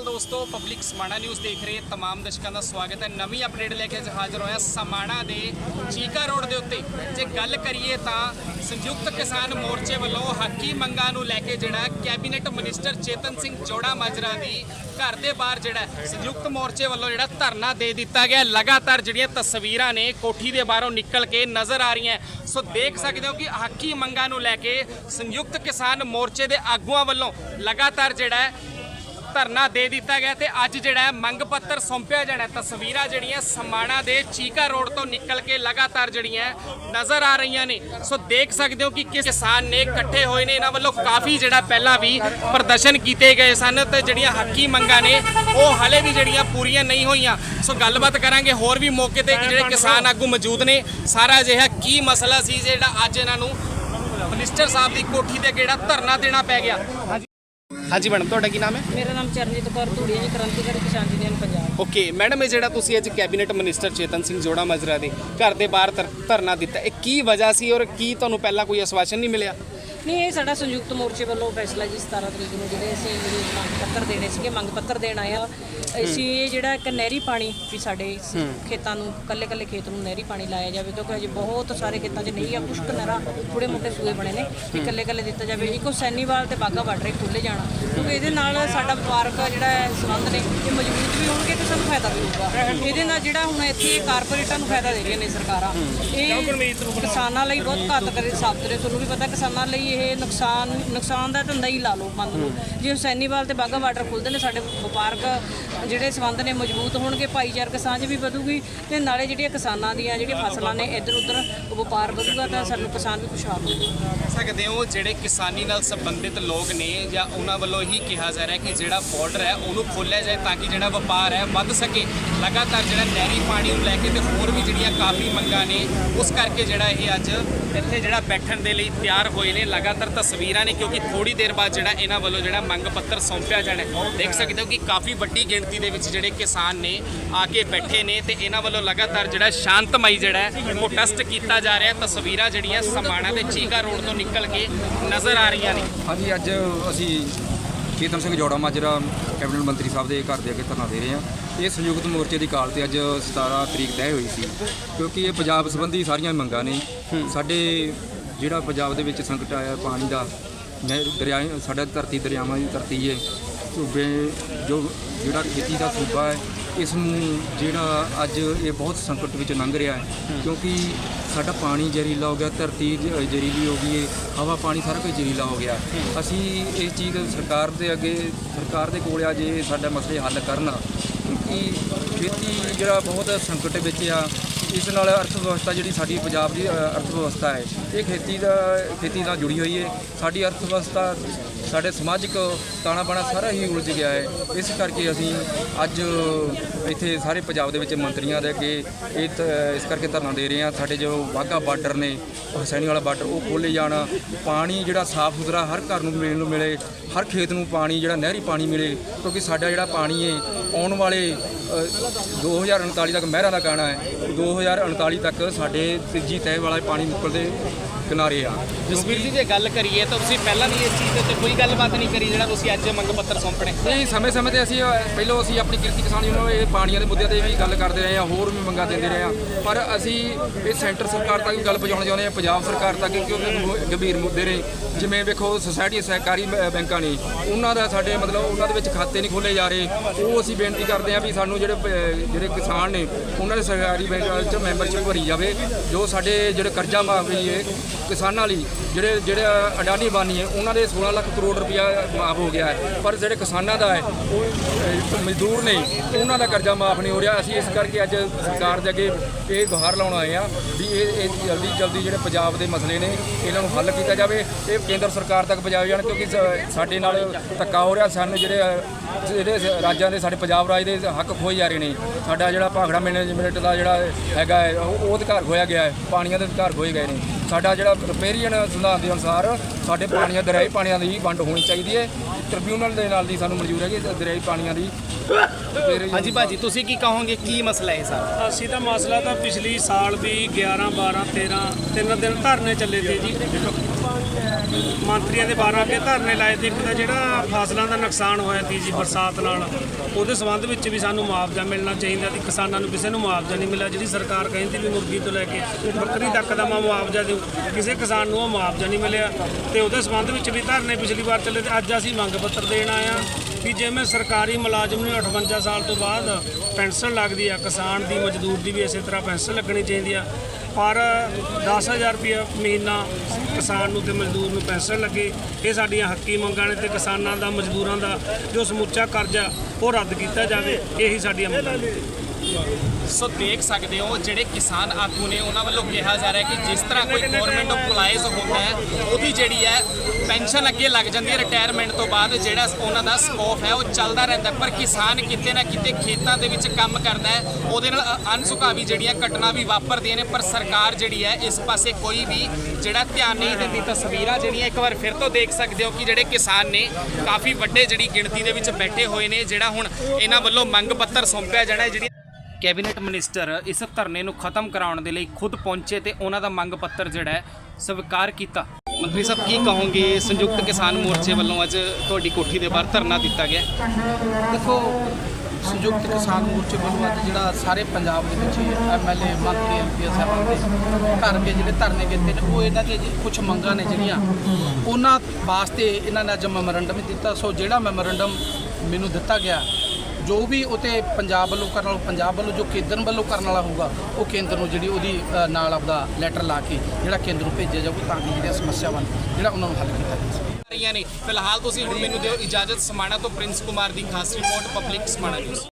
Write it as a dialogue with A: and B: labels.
A: ਅਕਾਲ ਦੋਸਤੋ public Samana news ਦੇਖ ਰਹੇ ਤਮਾਮ ਦਰਸ਼ਕਾਂ ਦਾ ਸਵਾਗਤ ਹੈ। ਨਵੀਂ ਅਪਡੇਟ ਲੈ ਕੇ ਅੱਜ ਹਾਜ਼ਰ ਹੋਇਆ ਸਮਾਣਾ ਦੇ ਚੀਕਾ ਰੋਡ ਦੇ ਉੱਤੇ। ਜੇ ਗੱਲ ਕਰੀਏ ਤਾਂ ਸੰਯੁਕਤ ਕਿਸਾਨ ਮੋਰਚੇ ਵੱਲੋਂ ਹੱਕੀ ਮੰਗਾਂ ਨੂੰ ਲੈ ਕੇ ਜਿਹੜਾ ਕੈਬਨਿਟ ਮਿਨਿਸਟਰ ਚੇਤਨ ਸਿੰਘ ਜੋੜਾ ਮਾਜਰਾ ਦੀ ਘਰ ਦੇ ਬਾਹਰ ਜਿਹੜਾ ਸੰਯੁਕਤ ਮੋਰਚੇ ਵੱਲੋਂ ਜਿਹੜਾ ਧਰਨਾ ਦੇ ਦਿੱਤਾ ਗਿਆ। ਲਗਾਤਾਰ ਜਿਹੜੀਆਂ ਤਸਵੀਰਾਂ ਨੇ ਕੋਠੀ ਦੇ ਬਾਹਰੋਂ ਨਿਕਲ ਕੇ ਨਜ਼ਰ ਆ ਰਹੀਆਂ ਸੋ ਦੇਖ ਸਕਦੇ ਹੋ ਕਿ ਹੱਕੀ ਮੰਗਾਂ ਨੂੰ ਲੈ ਕੇ ਸੰਯੁਕਤ ਕਿਸਾਨ ਮੋਰਚੇ ਦੇ ਆਗੂਆਂ ਵੱਲੋਂ ਲਗਾਤਾਰ ਜਿਹੜਾ ਧਰਨਾ ਦੇ ਦਿੱਤਾ ਗਿਆ ਤੇ ਅੱਜ ਜਿਹੜਾ ਹੈ ਮੰਗ ਪੱਤਰ ਸੌਂਪਿਆ ਜਾਣਾ ਤਸਵੀਰਾਂ ਜਿਹੜੀਆਂ ਸਮਾਣਾ ਦੇ ਚੀਕਾ ਰੋਡ ਤੋਂ ਨਿਕਲ ਕੇ ਲਗਾਤਾਰ ਜਿਹੜੀਆਂ ਨਜ਼ਰ ਆ ਰਹੀਆਂ ਨੇ। ਸੋ ਦੇਖ ਸਕਦੇ ਹੋ ਕਿ ਕਿਸ ਕਿਸਾਨ ਨੇ ਇਕੱਠੇ ਹੋਏ ਨੇ, ਇਹਨਾਂ ਵੱਲੋਂ ਕਾਫੀ ਜਿਹੜਾ ਪਹਿਲਾਂ ਵੀ ਪ੍ਰਦਰਸ਼ਨ ਕੀਤੇ ਗਏ ਸਨ ਤੇ ਜਿਹੜੀਆਂ ਹੱਕੀ ਮੰਗਾਂ ਨੇ, ਉਹ ਹਲੇ ਵੀ ਜਿਹੜੀਆਂ ਪੂਰੀਆਂ ਨਹੀਂ ਹੋਈਆਂ। ਸੋ ਗੱਲਬਾਤ ਕਰਾਂਗੇ, ਹੋਰ ਵੀ ਮੌਕੇ ਤੇ ਜਿਹੜੇ ਕਿਸਾਨ ਆਗੂ ਮੌਜੂਦ ਨੇ, ਸਾਰਾ ਅਜਿਹਾ ਕੀ ਮਸਲਾ ਸੀ ਜਿਹੜਾ ਅੱਜ ਇਹਨਾਂ ਨੂੰ ਮਿਨਿਸਟਰ ਸਾਹਿਬ ਦੀ ਕੋਠੀ ਤੇ ਕਿਹੜਾ ਧਰਨਾ ਦੇਣਾ ਪੈ ਗਿਆ। ਹਾਂਜੀ ਮੈਡਮ ਤੁਹਾਡਾ ਕੀ ਨਾਮ ਹੈ?
B: ਮੇਰਾ ਨਾਮ ਚਰਨਜੀਤ ਕੌਰ ਧੂੜੀਆ ਜੀ ਕ੍ਰਾਂਤੀਕਾਰੀ ਕਿਸਾਨ ਯੂਨੀਅਨ ਪੰਜਾਬ।
A: ਓਕੇ ਮੈਡਮ ਇਹ ਜਿਹੜਾ ਤੁਸੀਂ ਅੱਜ ਕੈਬਨਿਟ ਮਿਨਿਸਟਰ ਚੇਤਨ ਸਿੰਘ ਜੋੜਾ ਮਜਰਾ ਦੇ ਘਰ ਦੇ ਬਾਹਰ ਧਰ- ਧਰਨਾ ਦਿੱਤਾ ਇਹ ਕੀ ਵਜ੍ਹਾ ਸੀ ਔਰ ਕੀ ਤੁਹਾਨੂੰ ਪਹਿਲਾਂ ਕੋਈ ਆਸ਼ਵਾਸਨ ਨਹੀਂ ਮਿਲਿਆ?
B: ਨਹੀਂ ਇਹ ਸਾਡਾ ਸੰਯੁਕਤ ਮੋਰਚੇ ਵੱਲੋਂ ਫੈਸਲਾ ਜੀ 17 ਤਰੀਕ ਨੂੰ ਜਿਹੜੇ ਅਸੀਂ ਮੰਗ ਪੱਤਰ ਦੇਣੇ ਸੀਗੇ ਮੰਗ ਪੱਤਰ ਦੇਣ ਆਏ ਆ ਅਸੀਂ ਇਹ ਜਿਹੜਾ ਇੱਕ ਨਹਿਰੀ ਪਾਣੀ ਵੀ ਸਾਡੇ ਖੇਤਾਂ ਨੂੰ ਕੱਲੇ ਕੱਲੇ ਖੇਤ ਨੂੰ ਨਹਿਰੀ ਪਾਣੀ ਲਾਇਆ ਜਾਵੇ ਕਿਉਂਕਿ ਅਜੇ ਬਹੁਤ ਸਾਰੇ ਖੇਤਾਂ 'ਚ ਨਹੀਂ ਆ ਕੁਛ ਕੁ ਨਹਿਰਾਂ ਥੋੜੇ ਮੋਟੇ ਸੂਏ ਬਣੇ ਨੇ ਵੀ ਕੱਲੇ ਕੱਲੇ ਦਿੱਤਾ ਜਾਵੇ। ਇੱਕੋ ਸੈਨੀਵਾਲ ਤੇ ਬਾਗਾ ਬਾਰਡਰ ਖੁੱਲੇ ਜਾਣਾ ਕਿਉਂਕਿ ਇਹਦੇ ਨਾਲ ਸਾਡਾ ਵਪਾਰਕ ਜਿਹੜਾ ਹੈ ਸੰਬੰਧ ਨੇ ਇਹ ਮਜ਼ਬੂਤ ਵੀ ਹੋਣਗੇ ਤੇ ਸਾਨੂੰ ਫਾਇਦਾ ਵੀ ਹੋਊਗਾ। ਇਹਦੇ ਨਾਲ ਜਿਹੜਾ ਹੁਣ ਇੱਥੇ ਕਾਰਪੋਰੇਟਾਂ ਨੂੰ ਫਾਇਦਾ ਦੇ ਰਹੀਆਂ ਨੇ ਸਰਕਾਰਾਂ ਇਹ ਕਿਸਾਨਾਂ ਲਈ ਬਹੁਤ ਘਾਤਕ ਸਾਬਤ ਨੇ। ਤੁਹਾਨੂੰ ਵੀ ਪਤਾ ਕਿਸਾਨਾਂ ਲਈ ਇਹ ਨੁਕਸਾਨ ਨੁਕਸਾਨ ਦਾ ਧੰਦਾ ਹੀ ਲਾ ਲਓ ਮੰਨ ਲਓ। ਜੇ ਸੈਨੀਵਾਲ ਤੇ ਬਾਗਾ ਬਾਰਡਰ ਖੁੱਲਦੇ ਨੇ, ਸਾਡੇ ਵਪਾਰਕ ਜਿਹੜੇ ਸੰਬੰਧ ਨੇ ਮਜ਼ਬੂਤ ਹੋਣਗੇ, ਭਾਈਚਾਰਕ ਸਾਂਝ ਵੀ ਵਧੂਗੀ ਤੇ ਨਾਲੇ ਜਿਹੜੀਆਂ ਕਿਸਾਨਾਂ ਦੀਆਂ ਜਿਹੜੀਆਂ ਫਸਲਾਂ ਨੇ ਇੱਧਰ ਉੱਧਰ ਵਪਾਰ ਵਧੂਗਾ ਤਾਂ ਸਾਨੂੰ ਕਿਸਾਨ ਵੀ ਖੁਸ਼ਹਾਲ ਹੋਊਗਾ।
A: ਕਹਿ ਸਕਦੇ ਹੋ, ਜਿਹੜੇ ਕਿਸਾਨੀ ਨਾਲ ਸੰਬੰਧਿਤ ਲੋਕ ਨੇ ਜਾਂ ਉਹਨਾਂ ਵੱਲੋਂ ਹੀ ਕਿਹਾ ਜਾ ਰਿਹਾ ਕਿ ਜਿਹੜਾ ਬਾਰਡਰ ਹੈ ਉਹਨੂੰ ਖੋਲ੍ਹਿਆ ਜਾਏ ਤਾਂ ਕਿ ਜਿਹੜਾ ਵਪਾਰ ਹੈ ਵੱਧ ਸਕੇ। ਲਗਾਤਾਰ ਜਿਹੜਾ ਨਹਿਰੀ ਪਾਣੀ ਨੂੰ ਲੈ ਕੇ ਤੇ ਹੋਰ ਵੀ ਜਿਹੜੀਆਂ ਕਾਫੀ ਮੰਗਾਂ ਨੇ, ਉਸ ਕਰਕੇ ਜਿਹੜਾ ਇਹ ਅੱਜ ਇੱਥੇ ਜਿਹੜਾ ਬੈਠਣ ਦੇ ਲਈ ਤਿਆਰ ਹੋਏ ਨੇ ਲਗਾਤਾਰ ਤਸਵੀਰਾਂ ਨੇ ਕਿਉਂਕਿ ਥੋੜੀ ਦੇਰ ਬਾਅਦ ਜਿਹੜਾ ਇਹਨਾਂ ਵੱਲੋਂ ਜਿਹੜਾ ਮੰਗ ਪੱਤਰ ਸੌਂਪਿਆ ਜਾਣਾ। ਦੇਖ ਸਕਦੇ ਹੋ ਕਿ ਕਾਫੀ ਵੱਡੀ ਗਿਣਤੀ ਦੇ ਵਿੱਚ ਜਿਹੜੇ ਕਿਸਾਨ ਨੇ ਆ ਕੇ ਬੈਠੇ ਨੇ ਤੇ ਇਹਨਾਂ ਵੱਲੋਂ ਲਗਾਤਾਰ ਜਿਹੜਾ ਸ਼ਾਂਤਮਈ ਜਿਹੜਾ ਹੈ ਪ੍ਰੋਟੈਸਟ ਕੀਤਾ ਜਾ ਰਿਹਾ ਸਤਸਵੀਰਾਂ ਜਿਹੜੀਆਂ ਸਮਾਣਾ ਤੇ ਚੀਕਾ ਰੋਡ ਤੋਂ ਨਿਕਲ ਕੇ ਨਜ਼ਰ ਆ ਰਹੀਆਂ ਨੇ।
C: ਹਾਂਜੀ ਅੱਜ ਅਸੀਂ ਚੇਤਨ ਸਿੰਘ ਜੋੜਾ ਮਾਜਰਾ ਕੈਬਨਿਟ ਮੰਤਰੀ ਸਾਹਿਬ ਦੇ ਘਰ ਦੇ ਅੱਗੇ ਧਰਨਾ ਦੇ ਰਹੇ ਹਾਂ। ਇਹ ਸੰਯੁਕਤ ਮੋਰਚੇ ਦੀ ਕਾਲ ਤੇ ਅੱਜ 17 ਤਰੀਕ ਤੈਅ ਹੋਈ ਸੀ ਕਿਉਂਕਿ ਇਹ ਪੰਜਾਬ ਸੰਬੰਧੀ ਸਾਰੀਆਂ ਮੰਗਾਂ ਨੇ। ਸਾਡੇ ਜਿਹੜਾ ਪੰਜਾਬ ਦੇ ਵਿੱਚ ਸੰਕਟ ਆਇਆ, ਪਾਣੀ ਦਾ, ਨਹਿਰ, ਦਰਿਆ, ਸਾਡਾ ਧਰਤੀ ਦਰਿਆਵਾਂ ਦੀ ਧਰਤੀ ਹੈ ਸੂਬੇ ਜੋ ਜਿਹੜਾ ਖੇਤੀ ਦਾ ਸੂਬਾ ਹੈ, ਇਸ ਨੂੰ ਜਿਹੜਾ ਅੱਜ ਇਹ ਬਹੁਤ ਸੰਕਟ ਵਿੱਚ ਲੰਘ ਰਿਹਾ ਹੈ। ਕਿਉਂਕਿ ਸਾਡਾ ਪਾਣੀ ਜ਼ਹਿਰੀਲਾ ਹੋ ਗਿਆ, ਧਰਤੀ ਜ- ਜ਼ਹਿਰੀਲੀ ਹੋ ਗਈ ਹੈ ਹਵਾ, ਪਾਣੀ ਸਾਰਾ ਕੁਝ ਜ਼ਹਿਰੀਲਾ ਹੋ ਗਿਆ। ਅਸੀਂ ਇਸ ਚੀਜ਼ ਸਰਕਾਰ ਦੇ ਅੱਗੇ, ਸਰਕਾਰ ਦੇ ਕੋਲ ਆ ਜੇ ਸਾਡਾ ਮਸਲੇ ਹੱਲ ਕਰਨ। ਕਿਉਂਕਿ ਖੇਤੀ ਜਿਹੜਾ ਬਹੁਤ ਸੰਕਟ ਵਿੱਚ ਆ ਇਸ ਨਾਲ ਅਰਥ ਵਿਵਸਥਾ ਜਿਹੜੀ ਸਾਡੀ ਪੰਜਾਬ ਦੀ ਅ, ਅਰਥ ਵਿਵਸਥਾ ਹੈ ਇਹ ਖੇਤੀ ਦਾ ਖੇਤੀ ਨਾਲ ਜੁੜੀ ਹੋਈ ਹੈ। ਸਾਡੀ ਅਰਥ ਵਿਵਸਥਾ ਸਾਡੇ ਸਮਾਜਿਕ ਤਾਣਾ ਬਾਣਾ ਸਾਰਾ ਹੀ ਉਲਝ ਗਿਆ ਹੈ। ਇਸ ਕਰਕੇ ਅਸੀਂ ਅੱਜ ਇੱਥੇ ਸਾਰੇ ਪੰਜਾਬ ਦੇ ਵਿੱਚ ਮੰਤਰੀਆਂ ਦੇ ਅੱਗੇ ਇਹ ਤ- ਇਸ ਕਰਕੇ ਧਰਨਾ ਦੇ ਰਹੇ ਹਾਂ। ਸਾਡੇ ਜੋ ਵਾਹਗਾ ਬਾਰਡਰ ਨੇ ਹਸੈਣੀ ਵਾਲਾ ਬਾਰਡਰ ਉਹ ਖੋਲ੍ਹੇ ਜਾਣ। ਪਾਣੀ ਜਿਹੜਾ ਸਾਫ਼ ਸੁਥਰਾ ਹਰ ਘਰ ਨੂੰ ਮਿਲਣ ਨੂੰ ਮਿਲੇ ਹਰ ਖੇਤ ਨੂੰ ਪਾਣੀ ਜਿਹੜਾ ਨਹਿਰੀ ਪਾਣੀ ਮਿਲੇ ਕਿਉਂਕਿ ਸਾਡਾ ਜਿਹੜਾ ਪਾਣੀ ਹੈ ਆਉਣ ਵਾਲੇ 2039 ਤੱਕ ਮਹਿਰਾ ਦਾ ਗਾਣਾ ਹੈ। 2039 ਤੱਕ ਸਾਡੇ ਤੀਜੀ ਤਹਿ ਵਾਲਾ ਪਾਣੀ ਮੁੱਕਲਦੇ ਕਿਨਾਰੇ ਆ।
A: ਜਸਵੀਰ ਜੀ ਜੇ ਗੱਲ ਕਰੀਏ ਤਾਂ ਤੁਸੀਂ ਪਹਿਲਾਂ ਵੀ ਇਸ ਚੀਜ਼ ਦੇ ਉੱਤੇ ਕੋਈ ਗੱਲਬਾਤ ਨਹੀਂ ਕਰੀ ਜਿਹੜਾ ਤੁਸੀਂ ਅੱਜ ਮੰਗ ਪੱਤਰ ਸੌਂਪਣੇ।
C: ਨਹੀਂ ਸਮੇਂ ਸਮੇਂ ਤੇ ਅਸੀਂ ਪਹਿਲਾਂ ਅਸੀਂ ਆਪਣੀ ਕਿਰਤੀ ਕਿਸਾਨ ਯੂਨੀਅਨ ਨੂੰ ਇਹ ਪਾਣੀਆਂ ਦੇ ਮੁੱਦਿਆਂ ਤੇ ਵੀ ਗੱਲ ਕਰਦੇ ਰਹੇ ਹਾਂ ਹੋਰ ਵੀ ਮੰਗਾਂ ਦਿੰਦੇ ਰਹੇ ਹਾਂ ਪਰ ਅਸੀਂ ਇਹ ਸੈਂਟਰ ਸਰਕਾਰ ਤੱਕ ਵੀ ਗੱਲ ਪਹੁੰਚਾਉਣਾ ਚਾਹੁੰਦੇ ਹਾਂ ਪੰਜਾਬ ਸਰਕਾਰ ਤੱਕ ਕਿਉਂਕਿ ਗੰਭੀਰ ਮੁੱਦੇ ਨੇ। ਜਿਵੇਂ ਵੇਖੋ ਸੁਸਾਇਟੀ ਸਹਿਕਾਰੀ ਬੈਂਕਾਂ ਨੇ ਉਹਨਾਂ ਦਾ ਸਾਡੇ ਮਤਲਬ ਉਹਨਾਂ ਦੇ ਵਿੱਚ ਖਾਤੇ ਨਹੀਂ ਖੋਲੇ ਜਾ ਰਹੇ। ਉਹ ਅਸੀਂ ਬੇਨਤੀ ਕਰਦੇ ਹਾਂ ਵੀ ਸਾਨੂੰ ਜਿਹੜੇ ਜਿਹੜੇ ਕਿਸਾਨ ਨੇ ਉਹਨਾਂ ਦੇ ਸਰਕਾਰੀ ਬੈਂਕਾਂ 'ਚ ਮੈਂਬਰਸ਼ਿਪ ਭਰੀ ਜਾਵੇ ਜੋ ਸਾਡੇ ਜਿਹੜੇ ਕਰਜ਼ਾ ਮਾਫੀ ਹੈ ਕਿਸਾਨਾਂ ਲਈ ਜਿਹੜੇ ਜਿਹੜੇ ਅਡਾਨੀ ਬਾਨੀ ਹੈ ਉਹਨਾਂ ਦੇ 16 ਲੱਖ ਕਰੋੜ ਰੁਪਇਆ ਮਾਫ ਹੋ ਗਿਆ ਹੈ। ਪਰ ਜਿਹੜੇ ਕਿਸਾਨਾਂ ਦਾ ਹੈ ਉਹ ਮਜ਼ਦੂਰ ਨੇ ਉਹਨਾਂ ਦਾ ਕਰਜ਼ਾ ਮਾਫ ਨਹੀਂ ਹੋ ਰਿਹਾ। ਅਸੀਂ ਇਸ ਕਰਕੇ ਅੱਜ ਸਰਕਾਰ ਦੇ ਅੱਗੇ ਇਹ ਗੁਹਾਰ ਲਾਉਣ ਆਏ ਆ ਵੀ ਇਹ ਇਹ ਜਲਦੀ ਜਲਦੀ ਜਿਹੜੇ ਪੰਜਾਬ ਦੇ ਮਸਲੇ ਨੇ ਇਹਨਾਂ ਨੂੰ ਹੱਲ ਕੀਤਾ ਜਾਵੇ। ਇਹ ਕੇਂਦਰ ਸਰਕਾਰ ਤੱਕ ਪਹੁੰਚਾਏ ਜਾਣ ਕਿਉਂਕਿ ਸ- ਸਾਡੇ ਨਾਲ ਧੱਕਾ ਹੋ ਰਿਹਾ। ਸਾਨੂੰ ਜਿਹੜੇ ਜਿਹੜੇ ਰਾਜਾਂ ਦੇ ਸਾਡੇ ਪੰਜਾਬ ਰਾਜ ਦੇ ਹੱਕ ਖੋਏ ਜਾ ਰਹੇ ਨੇ। ਸਾਡਾ ਜਿਹੜਾ ਭਾਖੜਾ ਮੈਨੇਜਮੈਂਟ ਦਾ ਜਿਹੜਾ ਹੈਗਾ ਹੈ, ਉਹ ਉਹ ਅਧਿਕਾਰ ਖੋਇਆ ਗਿਆ ਹੈ। ਪਾਣੀਆਂ ਦੇ ਅਧਿਕਾਰ ਖੋਏ ਗਏ ਨੇ। ਸਾਡਾ ਜਿਹੜਾ ਰਿਪੇਰੀਅਨ şunu alıyoruz ağrı. ਸਾਡੇ ਪਾਣੀਆਂ ਦਰਿਆਈ ਪਾਣੀਆਂ ਦੀ ਵੰਡ ਹੋਣੀ ਚਾਹੀਦੀ ਹੈ। ਟ੍ਰਿਬਿਊਨਲ ਦੇ ਨਾਲ ਦੀ ਸਾਨੂੰ ਮਨਜ਼ੂਰ ਹੈ ਦਰਿਆਈ ਪਾਣੀਆਂ ਦੀ।
A: ਹਾਂਜੀ ਭਾਜੀ ਤੁਸੀਂ ਕੀ ਕਹੋਗੇ ਕੀ ਮਸਲਾ ਹੈ ਸਰ?
D: ਅਸੀਂ ਤਾਂ ਮਸਲਾ ਤਾਂ ਪਿਛਲੀ ਸਾਲ ਵੀ 11 12 13 ਤਿੰਨ ਦਿਨ ਧਰਨੇ ਚੱਲੇ ਤੇ ਜੀ। ਮੰਤਰੀਆਂ ਦੇ 12 ਕੇ ਧਰਨੇ ਲਾਏ ਤੇ ਇੱਕ ਤਾਂ ਜਿਹੜਾ ਫਸਲਾਂ ਦਾ ਨੁਕਸਾਨ ਹੋਇਆ ਸੀ ਜੀ ਬਰਸਾਤ ਨਾਲ ਉਹਦੇ ਸੰਬੰਧ ਵਿੱਚ ਵੀ ਸਾਨੂੰ ਮੁਆਵਜ਼ਾ ਮਿਲਣਾ ਚਾਹੀਦਾ ਸੀ ਕਿਸਾਨਾਂ ਨੂੰ ਕਿਸੇ ਨੂੰ ਮੁਆਵਜ਼ਾ ਨਹੀਂ ਮਿਲਿਆ। ਜਿਹੜੀ ਸਰਕਾਰ ਕਹਿੰਦੀ ਵੀ ਮੁਰਗੀ ਤੋਂ ਲੈ ਕੇ ਬੱਕਰੀ ਤੱਕ ਦਾ ਮੈਂ ਮੁਆਵਜ਼ਾ ਦਿਓ ਕਿਸੇ ਕਿਸਾਨ ਨੂੰ ਉਹ ਮੁਆਵਜ਼ਾ ਨਹੀਂ ਮਿਲਿਆ। ਤੇ ਉਹਦੇ ਸੰਬੰਧ ਵਿੱਚ ਵੀ ਧਰਨੇ ਪਿਛਲੀ ਵਾਰ ਚੱਲੇ ਤੇ ਅੱਜ ਅਸੀਂ ਮੰਗ ਪੱਤਰ ਦੇਣ ਆਏ ਹਾਂ ਕਿ ਜਿਵੇਂ ਸਰਕਾਰੀ ਮੁਲਾਜ਼ਮ ਨੂੰ 58 ਸਾਲ ਤੋਂ ਬਾਅਦ ਪੈਨਸ਼ਨ ਲੱਗਦੀ ਆ, ਕਿਸਾਨ ਦੀ, ਮਜ਼ਦੂਰ ਦੀ ਵੀ ਇਸੇ ਤਰ੍ਹਾਂ ਪੈਨਸ਼ਨ ਲੱਗਣੀ ਚਾਹੀਦੀ ਆ, ਪਰ 10000 ਰੁਪਏ ਮਹੀਨਾ ਕਿਸਾਨ ਨੂੰ ਤੇ ਮਜ਼ਦੂਰ ਨੂੰ ਪੈਨਸ਼ਨ ਲੱਗੇ, ਇਹ ਸਾਡੀਆਂ ਹੱਕੀ ਮੰਗਾਂ ਨੇ ਤੇ ਕਿਸਾਨਾਂ ਦਾ, ਮਜ਼ਦੂਰਾਂ ਦਾ ਜੋ ਸਮੁੱਚਾ ਕਰਜ਼ਾ ਉਹ ਰੱਦ ਕੀਤਾ ਜਾਵੇ, ਇਹੀ ਸਾਡੀਆਂ ਮੰਗਾਂ ਨੇ।
A: ਸੋ ਦੇਖ ਸਕਦੇ ਹੋ ਜਿਹੜੇ ਕਿਸਾਨ ਆਗੂ ਨੇ, ਉਹਨਾਂ ਵੱਲੋਂ ਕਿਹਾ ਜਾ ਰਿਹਾ ਕਿ ਜਿਸ ਤਰ੍ਹਾਂ ਕੋਈ ਗਵਰਨਮੈਂਟ EMPLOYEES ਹੁੰਦਾ ਹੈ, ਉਹਦੀ ਜਿਹੜੀ ਹੈ ਪੈਨਸ਼ਨ ਅੱਗੇ ਲੱਗ ਜਾਂਦੀ ਹੈ ਰਿਟਾਇਰਮੈਂਟ ਤੋਂ ਬਾਅਦ, ਜਿਹੜਾ ਉਹਨਾਂ ਦਾ ਸਕੋਪ ਹੈ, ਉਹ ਚੱਲਦਾ ਰਹਿੰਦਾ ਪਰ ਕਿਸਾਨ ਕਿਤੇ ਨਾ ਕਿਤੇ ਖੇਤਾਂ ਦੇ ਵਿੱਚ ਕੰਮ ਕਰਦਾ ਹੈ, ਉਹਦੇ ਨਾਲ ਅ- ਅਣਸੁਖਾਵੀ ਜਿਹੜੀਆਂ ਘਟਨਾ ਵੀ ਵਾਪਰਦੀਆਂ ਨੇ, ਪਰ ਸਰਕਾਰ ਜਿਹੜੀ ਹੈ, ਇਸ ਪਾਸੇ ਕੋਈ ਵੀ ਜਿਹੜਾ ਧਿਆਨ ਨਹੀਂ ਦਿੰਦੀ। ਤਸਵੀਰਾਂ ਜਿਹੜੀਆਂ ਇੱਕ ਵਾਰ ਫਿਰ ਤੋਂ ਦੇਖ ਸਕਦੇ ਹੋ ਕਿ ਜਿਹੜੇ ਕਿਸਾਨ ਨੇ, ਕਾਫੀ ਵੱਡੇ ਜਿਹੜੀ ਗਿਣਤੀ ਦੇ ਵਿੱਚ ਬੈਠੇ ਹੋਏ ਨੇ, ਜਿਹੜਾ ਹੁਣ ਇਹਨਾਂ ਵੱਲੋਂ ਮੰਗ ਪੱਤਰ ਸੌਂਪਿਆ ਜਾਣਾ ਜਿਹੜੀ ਕੈਬਨਿਟ ਮਿਨਿਸਟਰ ਇਸ ਧਰਨੇ ਨੂੰ ਖਤਮ ਕਰਾਉਣ ਦੇ ਲਈ ਖੁਦ ਪਹੁੰਚੇ ਤੇ ਉਹਨਾਂ ਦਾ ਮੰਗ ਪੱਤਰ ਜਿਹੜਾ ਹੈ, ਸਵੀਕਾਰ ਕੀਤਾ। ਮੰਤਰੀ ਸਾਹਿਬ, ਕੀ ਕਹੋਗੇ? ਸੰਯੁਕਤ ਕਿਸਾਨ ਮੋਰਚੇ ਵੱਲੋਂ ਅੱਜ ਤੁਹਾਡੀ ਕੋਠੀ ਦੇ ਬਾਹਰ ਧਰਨਾ ਦਿੱਤਾ ਗਿਆ।
E: ਦੇਖੋ, ਸੰਯੁਕਤ ਕਿਸਾਨ ਮੋਰਚੇ ਵੱਲੋਂ ਅੱਜ ਜਿਹੜਾ ਸਾਰੇ ਪੰਜਾਬ ਦੇ ਵਿੱਚ ਐਮਐਲਏ ਮੰਤਰੀ ਐਮਪੀ ਸਾਹਿਬਾਨ ਦੇ ਘਰ ਕੇ ਜਿਹੜੇ ਧਰਨੇ ਕੀਤੇ ਨੇ, ਉਹ ਇਹਨਾਂ ਦੇ ਕੁਝ ਮੰਗਾਂ ਨੇ ਜਿਹੜੀਆਂ, ਉਹਨਾਂ ਵਾਸਤੇ ਇਹਨਾਂ ਨੇ ਅੱਜ ਮੈਮੋਰੰਡਮ ਦਿੱਤਾ। ਸੋ ਜਿਹੜਾ ਮੈਮੋਰੰਡਮ ਮੈਨੂੰ ਦਿੱਤਾ ਗਿਆ ਜੋ ਵੀ ਉਤੇ ਪੰਜਾਬ ਵੱਲੋਂ ਕਰਨ ਵਾਲਾ, ਪੰਜਾਬ ਵੱਲੋਂ ਜੋ ਕੇਂਦਰ ਵੱਲੋਂ ਕਰਨ ਵਾਲਾ ਹੋਊਗਾ, ਉਹ ਕੇਂਦਰ ਨੂੰ ਜਿਹੜੀ ਉਹਦੀ ਨਾਲ ਆਪਦਾ ਲੈਟਰ ਲਾ ਕੇ ਜਿਹੜਾ ਕੇਂਦਰ ਨੂੰ ਭੇਜਿਆ ਜਾਊਗਾ ਤਾਂ ਕਿ ਜਿਹੜੀਆਂ ਸਮੱਸਿਆਵਾਂ ਜਿਹੜਾ ਉਹਨਾਂ ਨੂੰ ਹੱਲ ਕੀਤਾ ਜਾ ਸਕੇ।
A: ਰਹੀਆਂ ਨੇ। ਫਿਲਹਾਲ ਤੁਸੀਂ ਹੁਣ ਮੈਨੂੰ ਦਿਓ ਇਜਾਜ਼ਤ, ਸਮਾਣਾ ਤੋਂ ਪ੍ਰਿੰਸ ਕੁਮਾਰ ਦੀ ਖਾਸ ਰਿਪੋਰਟ ਪਬਲਿਕ ਸਮਾਣਾ ਨਿਊਜ਼